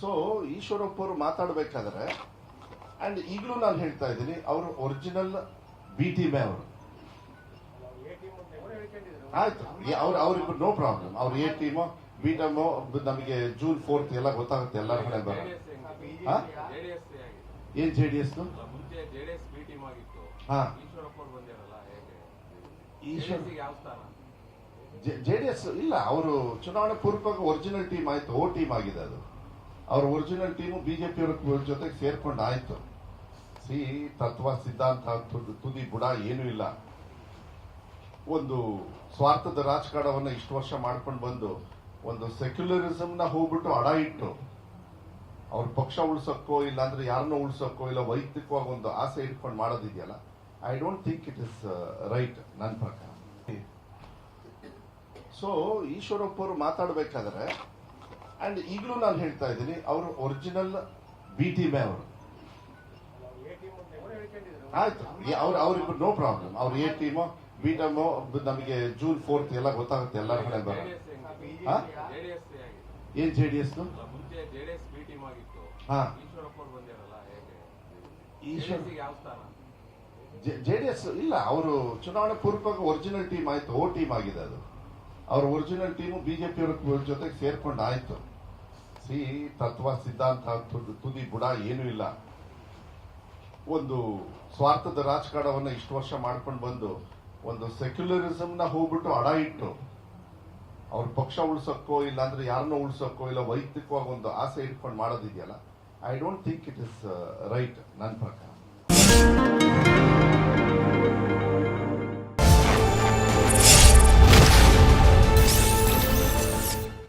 So Eshwarappa ಅವರು ಮಾತಾಡಬೇಕಾದ್ರೆ and ಈಗಲೂ ನಾನು ಹೇಳ್ತಾ ಇದ್ದೀನಿ ಅವರು ಒರಿಜಿನಲ್ ಬಿ ಟೀಮೇ ಅವರು. ಆಯ್ತು. ಅವ್ರು ಅವ್ರಿಗೆ ನೋ ಪ್ರಾಬ್ಲಮ್ ಅವ್ರ ಎ ಟೀಮು ಬಿ ಟೀಮು ನಮಗೆ ಜೂನ್ ಫೋರ್ತ್ ಎಲ್ಲ ಗೊತ್ತಾಗುತ್ತೆ ಎಲ್ಲರ ಕಡೆ ಬರ. ಏನ್ J D S J D S ಇಲ್ಲ ಅವರು ಚುನಾವಣೆ ಪೂರ್ವಕ ಒರಿಜಿನಲ್ ಟೀಮ್ ಆಯ್ತು ಓ ಟೀಮ್ ಆಗಿದೆ ಅದು. ಅವ್ರ ಒರಿಜಿನಲ್ ಟೀಮು ಬಿಜೆಪಿ ಅವ್ರ ಜೊತೆಗೆ ಸೇರ್ಕೊಂಡು ಆಯ್ತು. ಸಿ ತತ್ವ ಸಿದ್ಧಾಂತ ತುದಿ- ಬುಡ ಏನೂ ಇಲ್ಲ. ಒಂದು ಸ್ವಾರ್ಥದ ರಾಜಕಾರಣವನ್ನ ಇಷ್ಟು ವರ್ಷ ಮಾಡ್ಕೊಂಡು ಬಂದು ಒಂದು ಸೆಕ್ಯುಲರಿಸಮ್ನ ಹೋಗ್ಬಿಟ್ಟು ಅಡ ಇಟ್ಟು ಅವ್ರ ಪಕ್ಷ ಉಳ್ಸಕ್ಕೋ ಇಲ್ಲ ಅಂದ್ರೆ ಯಾರನ್ನೋ ಉಳ್ಸಕ್ಕೋ ಇಲ್ಲ ವೈಯಕ್ತಿಕವಾಗಿ ಒಂದು ಆಸೆ ಇಟ್ಕೊಂಡು ಮಾಡೋದಿದೆಯಲ್ಲ? I don't think it is right ನನ್ನ ಪ್ರಕಾರ. ಸೊ ಈಶ್ವರಪ್ಪ ಅವರು ಮಾತಾಡಬೇಕಾದ್ರೆ ಅಂಡ್ ಈಗಲೂ ನಾನು ಹೇಳ್ತಾ ಇದ್ದೀನಿ ಅವರು ಒರಿಜಿನಲ್ ಬಿ ಟೀಮೇ ಅವರು. ಆಯ್ತು. ಅವ್ರು ಅವ್ರಿಗೆ ನೋ ಪ್ರಾಬ್ಲಮ್ ಅವ್ರ ಎ ಟೀಮು ಬಿ ಟೀಮು ನಮಗೆ ಜೂನ್ ಫೋರ್ತ್ ಎಲ್ಲ ಗೊತ್ತಾಗುತ್ತೆ ಎಲ್ಲರ ಕಡೆ ಬರ ಏನ್ J D S J D S ಇಲ್ಲ ಅವರು ಚುನಾವಣೆ ಪೂರ್ವಕ ಒರಿಜಿನಲ್ ಟೀಮ್ ಆಯ್ತು ಓ ಟೀಮ್ ಆಗಿದೆ ಅದು. ಅವ್ರ ಒರಿಜಿನಲ್ ಟೀಮು ಬಿಜೆಪಿ ಅವ್ರ ಜೊತೆಗೆ ಸೇರ್ಕೊಂಡು ಆಯ್ತು. ಸಿ ತತ್ವ ಸಿದ್ಧಾಂತ ತುದಿ- ಬುಡ ಏನೂ ಇಲ್ಲ. ಒಂದು ಸ್ವಾರ್ಥದ ರಾಜಕಾರಣವನ್ನ ಇಷ್ಟು ವರ್ಷ ಮಾಡ್ಕೊಂಡು ಬಂದು ಒಂದು ಸೆಕ್ಯುಲರಿಸಂನ ಹೋಗ್ಬಿಟ್ಟು ಅಡ ಇಟ್ಟು ಅವ್ರ ಪಕ್ಷ ಉಳ್ಸಕ್ಕೋ ಇಲ್ಲ ಅಂದ್ರೆ ಯಾರನ್ನೋ ಉಳ್ಸಕ್ಕೋ ಇಲ್ಲ ವೈಯಕ್ತಿಕವಾಗಿ ಒಂದು ಆಸೆ ಇಟ್ಕೊಂಡು ಮಾಡೋದಿದೆಯಲ್ಲ? I don't think it is right ನನ್ನ ಪ್ರಕಾರ.